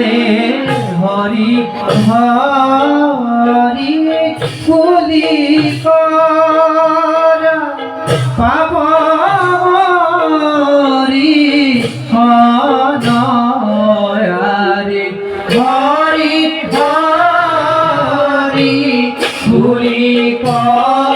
রে হরি হরি কুলি পাব হরে হরি হরি কুলি করা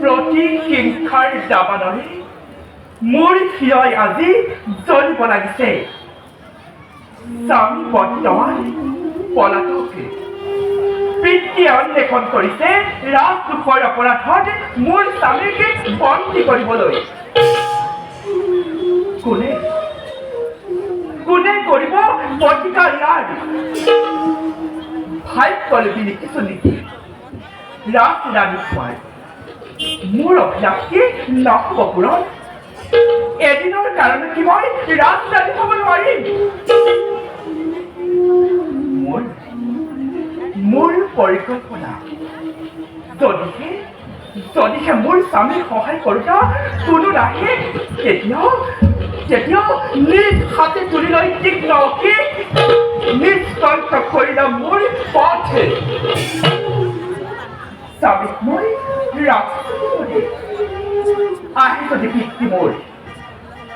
প্ৰতি হিংসাৰ দাবানৰে মোৰ থিয় আজি জ্বলিব লাগিছে। স্বামী বৰ্তমান পলাতক অন্বেষণ কৰিছে ৰাজদোষৰ অপৰাধত মোৰ স্বামীক বন্দী কৰিবলৈ। কোনে? কোনে কৰিব প্ৰতিকাৰ ইয়াৰ? ভাগ্যলিপি লিখিছো নেকি ৰাজ ৰাণী খোৱাই। মোৰ অভিলাষী নহ'ব পূৰণ এদিনৰ কাৰণে কি মই ৰাজধানী হ'ব নোৱাৰিম? মোৰ মোৰ পৰিকল্পনা। যদিহে যদিহে মোৰ স্বামীক সহায় কৰোঁতা কোনো নাহে তেতিয়াও তেতিয়াও নিজ হাতে তুলি লৈ তীক্ষ্ণ অকি নিশ্চয় কৰিলে মোৰ পথে স্বামীক মই ৰাখি আহি যদি পিতৃ মোৰ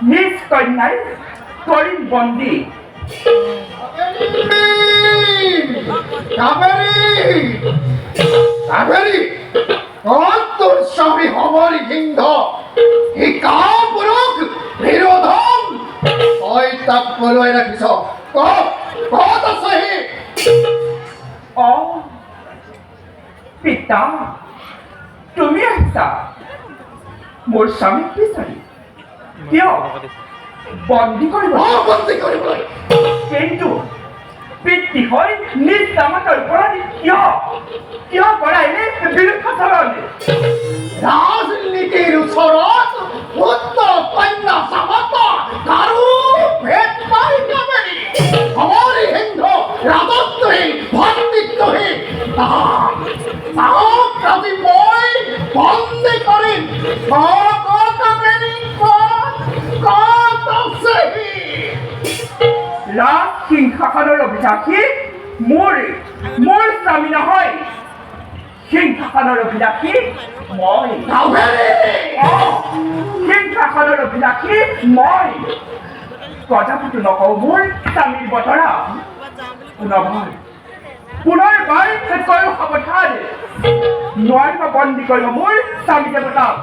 নিজ কন্যাই কৰিম বন্দী কাবেরী কাবেরী তোর স্বামী হবর হিংধ এই কাপুরুষ বিরোধম ওই তাক বলুৱাই ৰাখিছ ক কত আছে সি অ পিতা তুমি আহিছা মোৰ স্বামীক বিচাৰি কিয় বন্দী কৰিব বন্দী কৰিবলৈ কিন্তু পিতৃ হৈ নিজ দামাতৰ পৰা কিয় কিয় কৰাইলে বিৰুদ্ধাচৰণ ৰাজনীতিৰ ওচৰত পুত্ৰ কন্যা চামত কাৰো ভেদ নাই কাবেৰী মোৰ মোৰ স্বামী নহয় সিংহাসনৰ অভিলাষী মই অ, সিংহাসনৰ অভিলাষী মই প্ৰজাপতি নকওঁ মোৰ স্বামীৰ বতৰা পুনৰবাৰ পুনৰবাৰ কৈ সাৱধান নোৱাৰিব বন্দী কৰিব মোৰ স্বামী দেৱতাক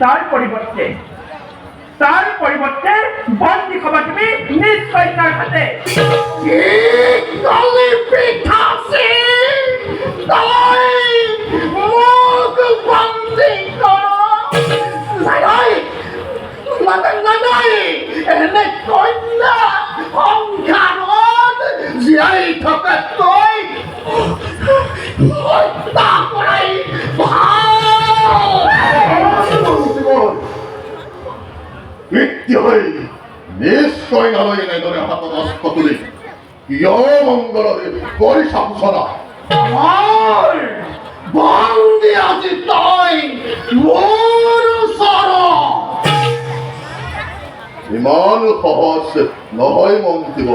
তাৰ পৰিৱৰ্তে তাৰ পৰিৱৰ্তে বন্দী খাবা তুমি নিজ কন্যাৰ হাতে। নাই মানে এনে কন্যা। কৰি চাপচনা আমার বন্দি আজি তই মোৰ ওচৰত ইমান সহজ নহয় মন্ত্ৰীব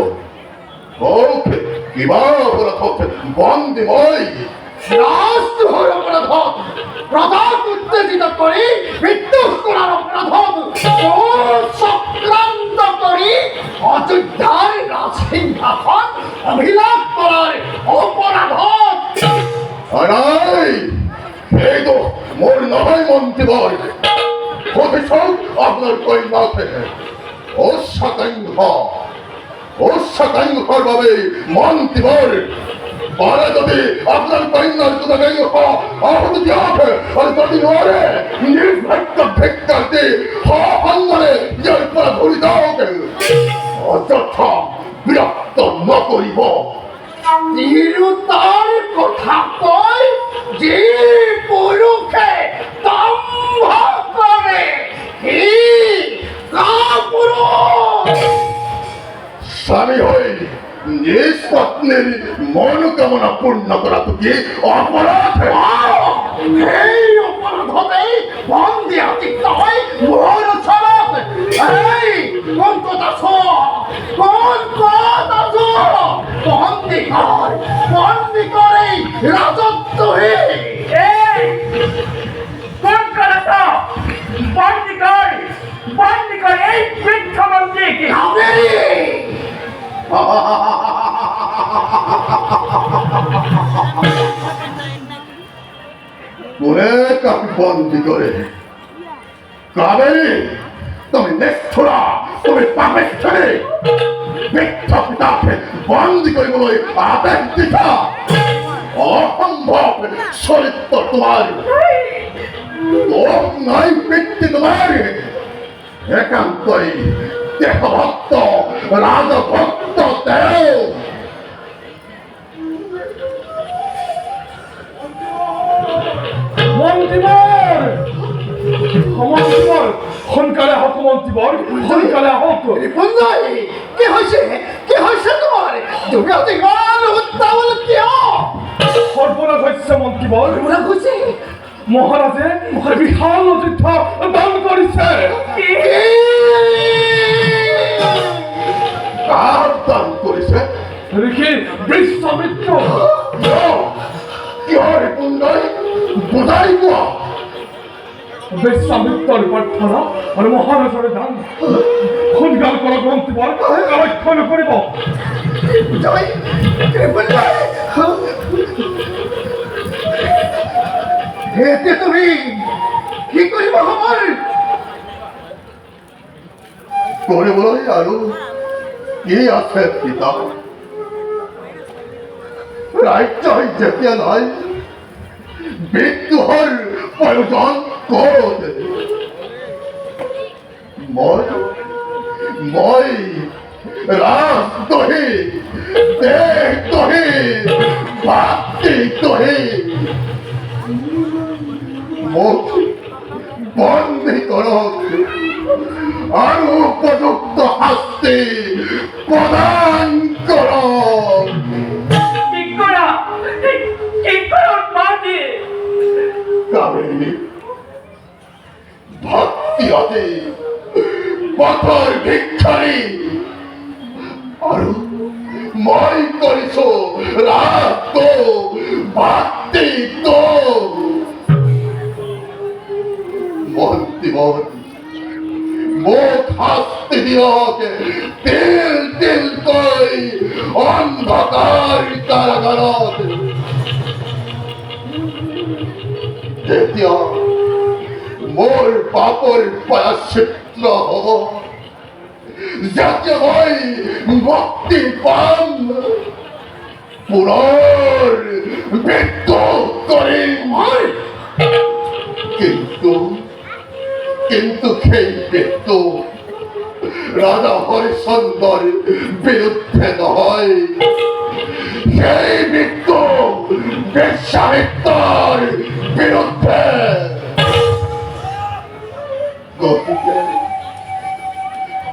সৰুকে কিবা অপৰাধত বন্দী মই। ৰাজদ্ৰোহৰ অপৰাধত প্ৰজাক উত্তেজিত কৰি বিদ্ৰোহ কৰাৰ অপৰাধত ৰাজসিংহাসন অভিলাষ কৰাৰ অপৰাধত নাই? সেইটো মোৰ নহয় মন্ত্ৰীব সুধিছোঁ আপোনাৰ কন্যাকে অশ্বাকাংশ অশ্বাকাংশৰ বাবে মন্ত্ৰীবৰ পাৰে যদি আপোনাৰ কন্যাৰ দুটাকাংশ আহুতি দিয়ক আৰু যদি নোৱাৰে নিৰ্ভাগ্য ভিক্ষা দি সসন্মানে ইয়াৰ পৰা ধৰি যাওক অযথা বিরক্ত নকরিব। তিরুতার কথা কয়, যে পুরুষে দম্ভ করে, হি স্বামী হয়ে নিজ পত্নীর মনোকামনা পূর্ণ করা তো কি অপরাধ কর এই বৃদ্ধ মন্ত্রীকে কাবেরী বন্দি করে। কাবেরি তুমি নিষ্ঠুরা তুমি পাপের ছেলে মিথ্যা পিতাকে বন্দি করে বলে আদেশ দিতা অসম্ভব চরিত্র তোমার। নাই পিতৃ তোমার। একান্তই দেহভক্ত রাজভক্ত দেও হক মন্ত্রীবর হক বন্দাই কি হয়েছে? কি হয়েছে তোমার? তুমি গান উত্তাবল কিয় সর্বনাশ হচ্ছে মন্ত্রীবর। ওরা কইছে মহারাজে বিশাল অতিথ্য দান কার। বিশ্বামিত্রর প্রার্থনা আর মহারাজের দান। সোনকাল করা মন্ত্রীবর কালেক্ষণ করিব। জয় এতে তুমি কি করিব আমার? করে বলাই আরও কি আছে পিতা? রাজ্য যেতে নয় বিদ্রোহের প্রয়োজন। করত মই মই রাজ দহি দেহ দহি ভাতি দহি মোক বন্দী করত আর উপযুক্ত পথর ভিক্ষারি। আর মই করিস রাত তো ভক্তি তো মন্ত্রী মন্ত্রী মুখ হাসতে দিয়কে তেল তেল কই, অন্ধকার কারাগারত। মোৰ পাপৰ প্ৰায়চিত্ৰ হ'ব যাতে মই মুক্তি পাম পুনৰ মৃত্যু কৰিম কিন্তু কিন্তু সেই মৃত্যু ৰাজা হৰিচন্দৰ বিৰুদ্ধে নহয় সেই মৃত্যু বিশ্বামিত্ৰৰ বিৰুদ্ধে গতিকে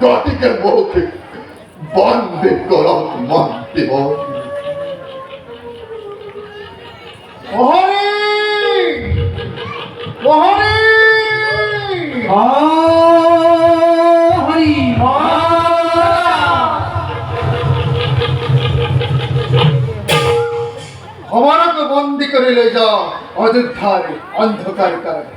গতিকে মোক বন্দী কৰক মন্ত্ৰী মহারী মহারী হরি আমারকে বন্দি করে লই যাও অযোধ্যার অন্ধকার কারণে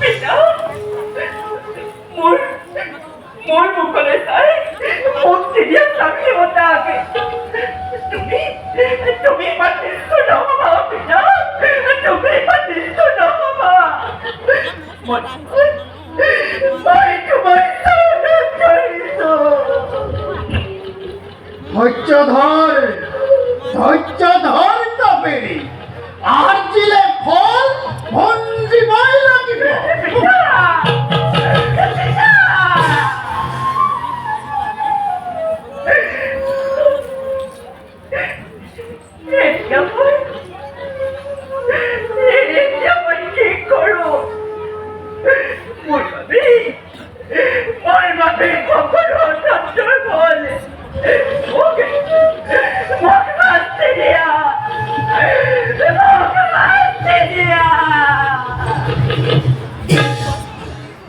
পিতা মোৰ মোৰ মুখলৈ চাই মোক চিৰিয়াছ লাগি হতা আগে তুমি তুমি ইমান নিষ্ঠুৰ নহবা পিতা তুমি ইমান নিষ্ঠুৰ নহবা মই মই তোমাক চাউলত কৰিছোঁ ধৈর্য ধর ধৈর্য ধর তপেরি